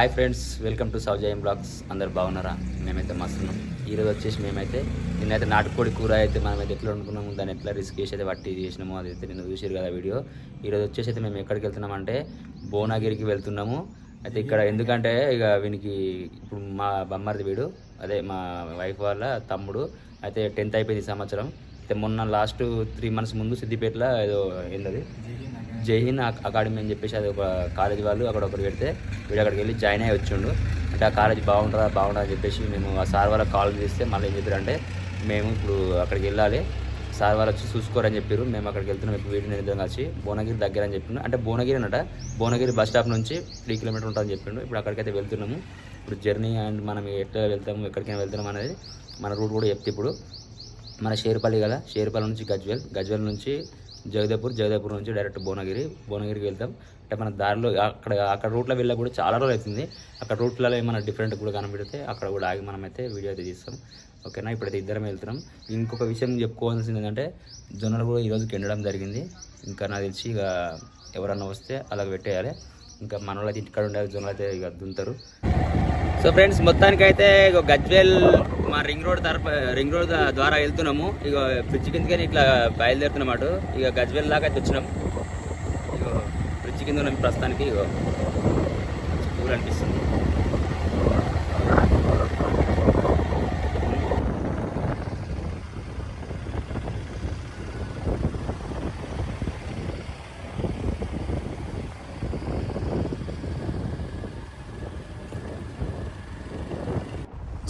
Hi friends welcome to Soujayam blogs అందరు బాగున్నారా? మేమైతే మస్తున్నాం. ఈరోజు వచ్చేసి మేమైతే నిన్నైతే నాటుకోడి కూర అయితే మనమైతే ఎట్లా వండుకున్నాము దాన్ని ఎట్లా రిస్క్ చేసి అయితే పట్టి చేసినాము అది అయితే నిన్న చూసారు కదా వీడియో. ఈరోజు వచ్చేసి అయితే మేము ఎక్కడికి వెళ్తున్నామంటే భువనగిరికి వెళ్తున్నాము. అయితే ఇక్కడ ఎందుకంటే ఇక వీనికి ఇప్పుడు మా బమ్మరిది వీడు అదే మా వైఫ్ వాళ్ళ తమ్ముడు. అయితే టెన్త్ అయిపోయింది సంవత్సరం. అయితే మొన్న లాస్ట్ త్రీ మంత్స్ ముందు సిద్దిపేటలో ఏదో ఏంటది జైహింద్ అకాడమీ అని చెప్పేసి అది ఒక కాలేజ్ వాళ్ళు అక్కడ ఒకరు పెడితే వీడు అక్కడికి వెళ్ళి జాయిన్ అయ్యి వచ్చిండు. అంటే ఆ కాలేజ్ బాగుంటుందా బాగుంటుందా అని చెప్పేసి మేము ఆ సార్ వాళ్ళకి కాల్ చేస్తే మళ్ళీ ఏం చెప్పారంటే మేము ఇప్పుడు అక్కడికి వెళ్ళాలి సార్ వాళ్ళు వచ్చి చూసుకోరని చెప్పారు. మేము అక్కడికి వెళ్తున్నాం ఇప్పుడు వీడిని కలిసి భువనగిరి దగ్గర అని చెప్పిండు అంటే భువనగిరి అనట భువనగిరి బస్ స్టాప్ నుంచి త్రీ కిలోమీటర్ ఉంటుందని చెప్పిండు ఇప్పుడు అక్కడికైతే వెళ్తున్నాము. ఇప్పుడు జర్నీ అండ్ మనం ఎట్లా వెళ్తాము ఎక్కడికైనా వెళ్తున్నాం అనేది మన రూట్ కూడా చెప్తే ఇప్పుడు. మన షేర్పల్లి కదా షేర్పల్లి నుంచి గజ్వేల్ గజ్వేల్ నుంచి జగదేపూర్ జగదేపూర్ నుంచి డైరెక్ట్ భువనగిరి భువనగిరికి వెళ్తాం. అంటే మన దారిలో అక్కడ అక్కడ రూట్లో వెళ్ళా కూడా చాలా రోజులు అవుతుంది. అక్కడ రూట్లలో ఏమైనా డిఫరెంట్ కూడా కనబడితే అక్కడ కూడా ఆగి మనం అయితే వీడియో అయితే తీస్తాం. ఓకేనా ఇప్పుడైతే ఇద్దరం వెళ్తున్నాం. ఇంకొక విషయం చెప్పుకోవాల్సింది ఏంటంటే జొన్నలు కూడా ఈరోజు కిండడం జరిగింది. ఇంకా నాకు తెలిసి ఇక ఎవరన్నా వస్తే అలా పెట్టేయాలి. ఇంకా మన వాళ్ళు అయితే ఇంటికాడ ఉండే జొన్నలు అయితే ఇక దుంతారు. సో ఫ్రెండ్స్ మొత్తానికి అయితే ఇక గజ్వేల్ మా రింగ్ రోడ్ తరఫు రింగ్ రోడ్ ద్వారా వెళ్తున్నాము. ఇక బ్రిడ్జ్ కిందకని ఇట్లా బయలుదేరుతున్నమాట ఇక గజ్వేల్ దాకా అయితే వచ్చినాం. ఇక బ్రిడ్జ్ కింద ఉన్నాం ప్రస్తుతానికి. ఇక కూల్ అనిపిస్తుంది.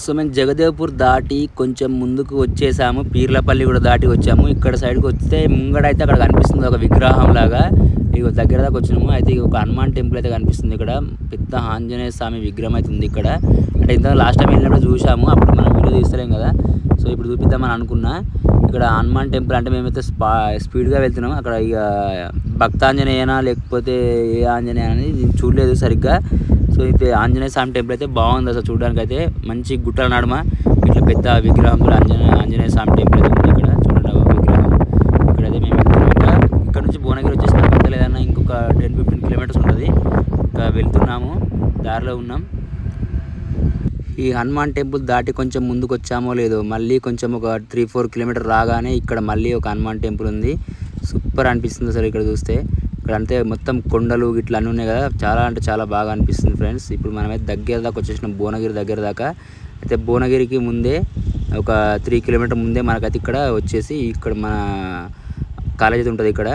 సో మేము జగదేవ్పూర్ దాటి కొంచెం ముందుకు వచ్చేసాము. పీర్లపల్లి కూడా దాటి వచ్చాము. ఇక్కడ సైడ్కి వస్తే ముంగడైతే అక్కడ కనిపిస్తుంది. ఒక విగ్రహం లాగా. ఇక దగ్గర దాకా వచ్చినాము. అయితే ఒక హనుమాన్ టెంపుల్ అయితే కనిపిస్తుంది ఇక్కడ. పెద్ద ఆంజనేయ స్వామి విగ్రహం అయితే ఉంది ఇక్కడ. అంటే ఇంత లాస్ట్ టైం వెళ్ళినప్పుడు చూసాము. అప్పుడు మనం వీడియో తీస్తలేం కదా. ఇప్పుడు చూపిద్దామని అనుకున్నా. ఇక్కడ హనుమాన్ టెంపుల్ అంటే మేమైతే స్పా స్పీడ్గా వెళ్తున్నాం. అక్కడ ఇక భక్తాంజనేయనా లేకపోతే ఏ ఆంజనేయ అనేది చూడలేదు సరిగ్గా. సో అయితే ఆంజనేయ స్వామి టెంపుల్ అయితే బాగుంది అసలు చూడడానికి అయితే మంచి గుట్టల నడుమ. ఇట్లా పెద్ద విగ్రహం కూడా ఆంజనేయ ఆంజనేయ స్వామి టెంపుల్ అయితే ఉంది ఇక్కడ. చూడండి విగ్రహం. ఇక్కడైతే మేము వెళ్తున్నాం ఇక్కడ నుంచి భువనగిరి వచ్చేసిన పెద్ద లేదన్నా ఇంకొక టెన్ ఫిఫ్టీన్ కిలోమీటర్స్ ఉంటుంది. ఇంకా వెళ్తున్నాము. దారిలో ఉన్నాం. ఈ హనుమాన్ టెంపుల్ దాటి కొంచెం ముందుకు వచ్చామో లేదో మళ్ళీ కొంచెం ఒక త్రీ ఫోర్ కిలోమీటర్ రాగానే ఇక్కడ మళ్ళీ ఒక హనుమాన్ టెంపుల్ ఉంది. సూపర్ అనిపిస్తుంది అసలు ఇక్కడ చూస్తే. ఇక్కడ అంతే మొత్తం కొండలు ఇట్లా అన్నీ ఉన్నాయి కదా. చాలా అంటే చాలా బాగా అనిపిస్తుంది ఫ్రెండ్స్. ఇప్పుడు మనమైతే దగ్గర దాకా వచ్చేసినాం భువనగిరి దగ్గర దాకా. అయితే భువనగిరికి ముందే ఒక త్రీ కిలోమీటర్ ముందే మనకైతే ఇక్కడ వచ్చేసి ఇక్కడ మన కాలేజ్ అయితే ఉంటుంది ఇక్కడ.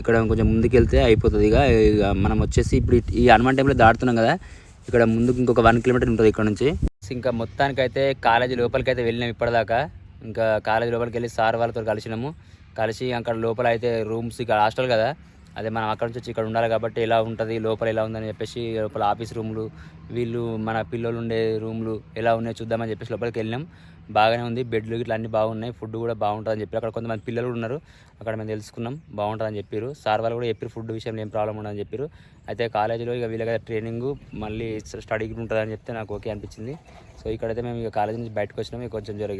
ఇక్కడ కొంచెం ముందుకు వెళ్తే అయిపోతుంది ఇక. ఇక మనం వచ్చేసి ఇప్పుడు ఈ హనుమాన్ టెంపుల్ దాటుతున్నాం కదా. ఇక్కడ ముందుకు ఇంకొక వన్ కిలోమీటర్ ఉంటుంది ఇక్కడ నుంచి. ఇంకా మొత్తానికైతే కాలేజీ లోపలికి అయితే వెళ్ళినాం ఇప్పటిదాకా. ఇంకా కాలేజీ లోపలికి వెళ్ళి సార్ వాళ్ళతో కలిసినాము. కలిసి అక్కడ లోపల అయితే రూమ్స్ ఇక్కడ హాస్టల్ కదా. అదే మనం అక్కడ నుంచి వచ్చి ఇక్కడ ఉండాలి కాబట్టి ఎలా ఉంటుంది లోపల ఎలా ఉందని చెప్పేసి లోపల ఆఫీస్ రూమ్లు వీళ్ళు మన పిల్లలు ఉండే రూమ్లు ఎలా ఉన్నాయో చూద్దామని చెప్పేసి లోపలికి వెళ్ళినాం. బాగానే ఉంది బెడ్లు ఇట్లా అన్నీ బాగున్నాయి ఫుడ్ కూడా బాగుంటుందని చెప్పి అక్కడ కొంతమంది పిల్లలు కూడా ఉన్నారు అక్కడ మేము తెలుసుకున్నాం బాగుంటుందని చెప్పారు. సార్ వాళ్ళు కూడా చెప్పారు ఫుడ్ విషయంలో ఏం ప్రాబ్లం ఉండదని చెప్పారు. అయితే కాలేజీలో ఇక వీళ్ళ ట్రైనింగ్ మళ్ళీ స్టడీకి ఉంటుందని చెప్తే నాకు ఓకే అనిపించింది. సో ఇక్కడైతే మేము ఇక కాలేజీ నుంచి బయటకు వచ్చినాం ఇక కొంచెం జర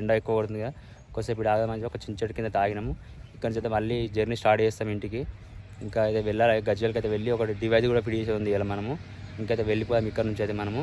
ఎండ ఎక్కువ కొడుతుంది కదా కొంచెం ఇప్పుడు ఆగమని ఒక చిన్న చెట్టు కింద తాగినాము. ఇక్కడ నుంచి అయితే మళ్ళీ జర్నీ స్టార్ట్ చేస్తాం ఇంటికి. ఇంకా అయితే వెళ్ళాలి. గజ్వేల్కి అయితే వెళ్ళి ఒకటి డివైజ్ కూడా పిడిచేసి ఉంది ఇలా మనము. ఇంకైతే వెళ్ళిపోయాం ఇక్కడ నుంచి అయితే మనము.